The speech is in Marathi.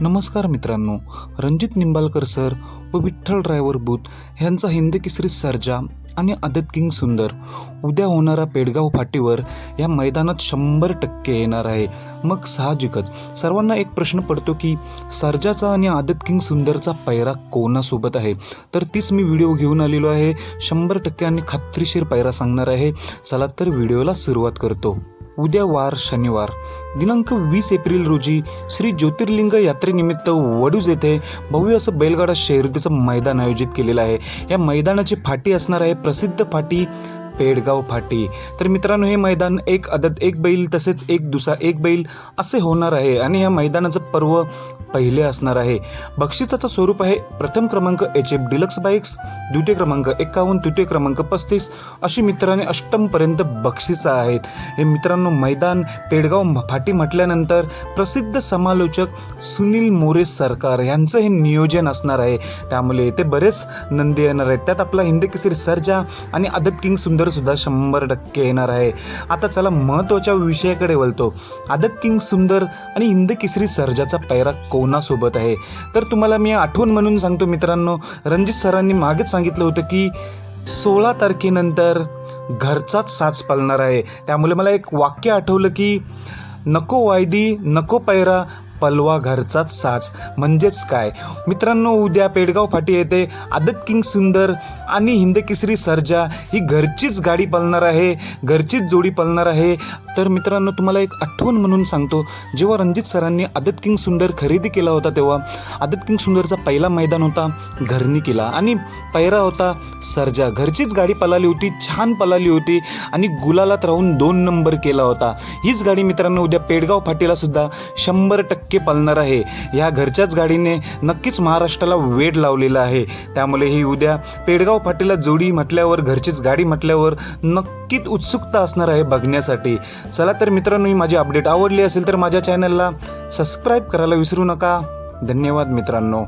नमस्कार मित्रांनो रणजित निंबाळकर सर व विठ्ठल ड्रायव्हर बूथ ह्यांचा हिंद केसरी सर्जा आणि आदत किंग सुंदर उद्या होणारा पेडगाव फाटीवर या मैदानात शंभर टक्के येणार आहे. मग साहजिकच सर्वांना एक प्रश्न पडतो की सर्जाचा आणि आदत किंग सुंदरचा पैरा कोणासोबत आहे? तर तीच मी व्हिडिओ घेऊन आलेलो आहे. शंभर टक्के आणि खात्रीशीर पैरा सांगणार आहे. चला तर व्हिडिओला सुरुवात करतो. उद्या वार शनिवार. दिनांक वीस एप्रिल रोजी श्री ज्योतिर्लिंग यात्रेनिमित्त वडूज येथे भव्य असं बैलगाडा शर्यतीचं मैदान आयोजित केलेलं आहे. या मैदानाची फाटी असणार आहे. प्रसिद्ध फाटी पेडगाव फाटी. तर मित्रांनो हे मैदान एक आदत एक बैल तसेच एक दुसरा एक बैल असे होणार आहे आणि या मैदानाचं पर्व पहिले असणार आहे. बक्षिसाचं स्वरूप आहे प्रथम क्रमांक एच एफ डिलक्स बाईक्स द्वितीय क्रमांक एकावन्न तृतीय क्रमांक पस्तीस अशी मित्रांनी अष्टमपर्यंत बक्षिसं आहेत. हे मित्रांनो मैदान पेडगाव फाटी म्हटल्यानंतर प्रसिद्ध समालोचक सुनील मोरे सरकार यांचं हे नियोजन असणार आहे. त्यामुळे येथे बरेच नंदी येणार आहेत. त्यात आपला हिंद केसरी सर्जा आणि आदत किंग सुंदर सुद्धा शंभर टक्के येणार आहे. आता चला महत्त्वाच्या विषयाकडे वळतो. आदक किंग सुंदर आणि हिंद किसरी सर्जाचा पैरा कोणासोबत आहे? तर तुम्हाला मी आठवण म्हणून सांगतो मित्रांनो रणजित सरांनी मागेच सांगितलं होतं की सोळा तारखेनंतर घरचाच साच पालणार आहे. त्यामुळे मला एक वाक्य आठवलं की नको वायदी नको पैरा पलवा घरचाच साच म्हणजेच काय? मित्रांनो उद्या पेडगाव फाटी येथे आदत किंग सुंदर आणि हिंदकेसरी सर्जा ही घरचीच गाडी पलणार आहे घरचीच जोडी पलणार आहे. तर मित्रांनो तुम्हाला एक आठवण म्हणून सांगतो. जेव्हा रणजित सरांनी आदत किंग सुंदर खरेदी केला होता तेव्हा आदत किंग सुंदरचा पहिला मैदान होता घरनी केला. आणि पैरा होता सरजा. घरचीच गाडी पलाली होती छान पलाली होती आणि गुलालात राहून दोन नंबर केला होता. हीच गाडी मित्रांनो उद्या पेडगाव फाटीला सुद्धा शंभर टक्के पालणार आहे. या घरच्याच गाडीने नक्कीच महाराष्ट्राला वेड लावलेला आहे. त्यामुळे ही उद्या पेडगाव फाटीला जोडी म्हटल्यावर घरचीच गाडी म्हटल्यावर नक्कीच उत्सुकता असणार आहे बघण्यासाठी. चला तर मित्रांनो ही माझी अपडेट आवडली असेल तर माझ्या चॅनलला सबस्क्राईब करायला विसरू नका. धन्यवाद मित्रांनो.